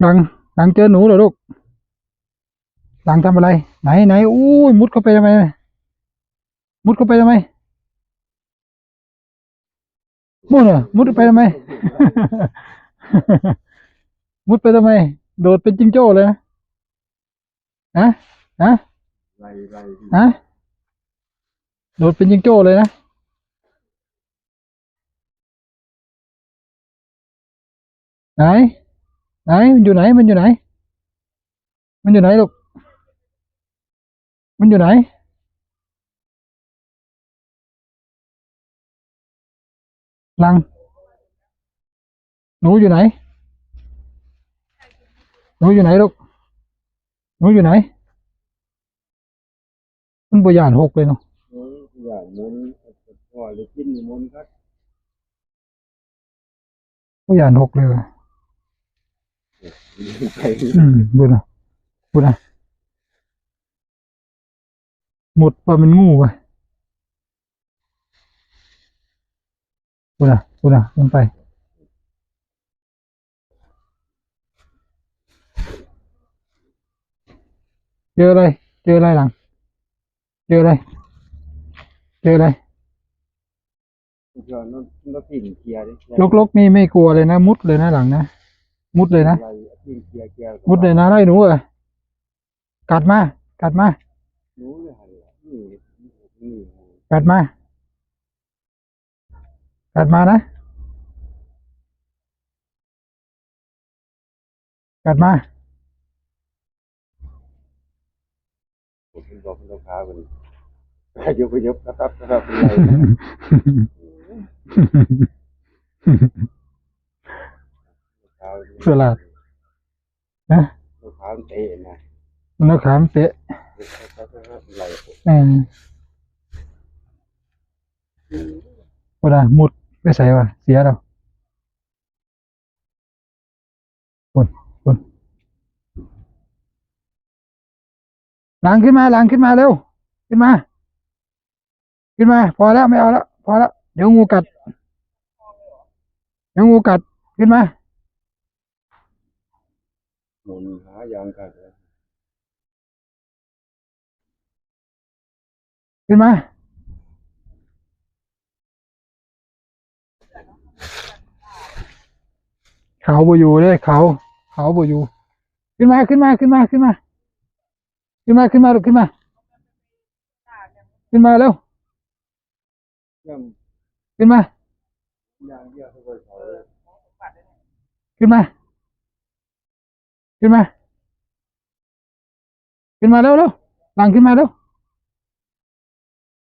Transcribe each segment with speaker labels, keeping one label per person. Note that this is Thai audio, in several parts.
Speaker 1: หลังหลังเจอหนูเหรอลูก หลังทำอะไร ไหนไหนอู้ยมุดเข้าไปทำไม มุดเข้าไปทำไมมุดเหรอมุดไปทำไม มุดไปทำไม โดดเป็นจิงโจ้เลยนะฮะฮะ
Speaker 2: ไล่ไล่
Speaker 1: ฮะโดดเป็นจิงโจ้เลยนะ ไหน ไหน มันอยู่ไหน มันอยู่ไหน มันอยู่ไหนลูก มันอยู่ไหน ลัง หนูอยู่ไหน หนูอยู่ไหนลูก หนูอยู่ไหน มันบ่ยานหกเลยเนาะ
Speaker 2: มุนอย่างมุนพ่อเลยกินมุนครับ
Speaker 1: บ่ยานหกเลยว่ะ
Speaker 2: ไป
Speaker 1: อืมบุญนะบุญนะหมดว่ามันงูว่ะบุญนะบุญนะลงไปเจออะไร เจออะไรหลัง เจออะไร เจออะไร
Speaker 2: ทุกอย่างนั่นนั่นพิงเคลียร์ดิ
Speaker 1: ลกลกๆนี่ไม่กลัวเลยนะ มุดเลยนะหลังนะ มุดเลยนะ
Speaker 2: ไล่พิงเคลียร์เคลียร์
Speaker 1: มุดเลยนะไล่หนูเหรอกัดมา กัดมา
Speaker 2: หนูเลยหันนี่นี่
Speaker 1: กัดมา กัดมานะ กัดมา
Speaker 2: ผมบอกคุณลูกค้าคนยกไปยกครับครับไล่ลูกค้า
Speaker 1: สลัด นะ
Speaker 2: ลูกค้าเตะนะ
Speaker 1: มันเอาขามเตะ
Speaker 2: ไล่
Speaker 1: เออเวลามุดไปใส่วะเสียเราปุ่นปุ่นหลังขึ้นมาหลังขึ้นมาเร็ว ขึ้นมา ขึ้นมา พอแล้วไม่เอาแล้วพอแล้วเดี๋ยวงูกัด เดี๋ยวงูกัดขึ้นมา
Speaker 2: มุนหายางกัน
Speaker 1: ขึ้นมาเขาบ่อยู่เลยเขาเขาบ่อยู่ ขึ้นมาขึ้นมาขึ้นมาขึ้นมา ขึ้นมาขึ้นมาลูกขึ้นมา ขึ้นมาเร็ว
Speaker 2: ยัง
Speaker 1: ขึ้นมา
Speaker 2: ยังเยอะเขาไปเขา
Speaker 1: ขึ้นมา ขึ้นมา ขึ้นมาเร็วเร็วหลังขึ้นมาเร็ว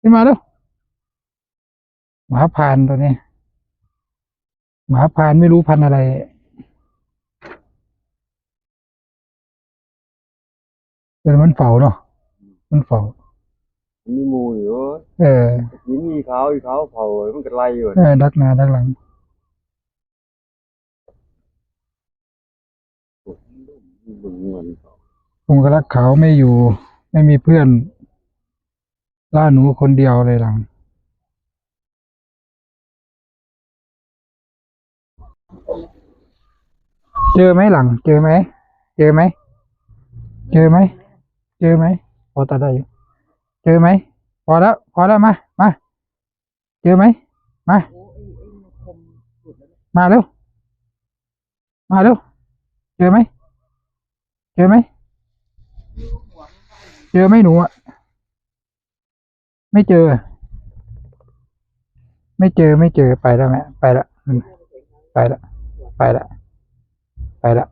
Speaker 1: ขึ้นมาเร็วหมาพานตัวนี้ หมาพานไม่รู้พันธุ์อะไร เป็นมันเฝ้าเนาะมันเฝ้า
Speaker 2: มีมูอยู่
Speaker 1: เออ
Speaker 2: กินมีเขาอีเขาเผามันก็ไล่อยู่
Speaker 1: เออดักหน้าดักหลัง
Speaker 2: บึงเงิน
Speaker 1: ผมก็รักเขาไม่อยู่ ไม่มีเพื่อน ล่าหนูคนเดียวเลยหลังเจอไหมหลัง เจอไหม เจอไหม เจอไหม เจอไหม พอตัดได้อยู่ เจอไหม พอแล้ว พอแล้วมา มา เจอไหม มา มาเร็ว มาเร็ว เจอไหม เจอไหม เจอไหมหนูอะ ไม่เจอ ไม่เจอไม่เจอไปแล้วแม่ไปละไปละไปละไปละ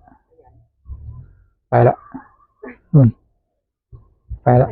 Speaker 1: ไปละนู่นไปละ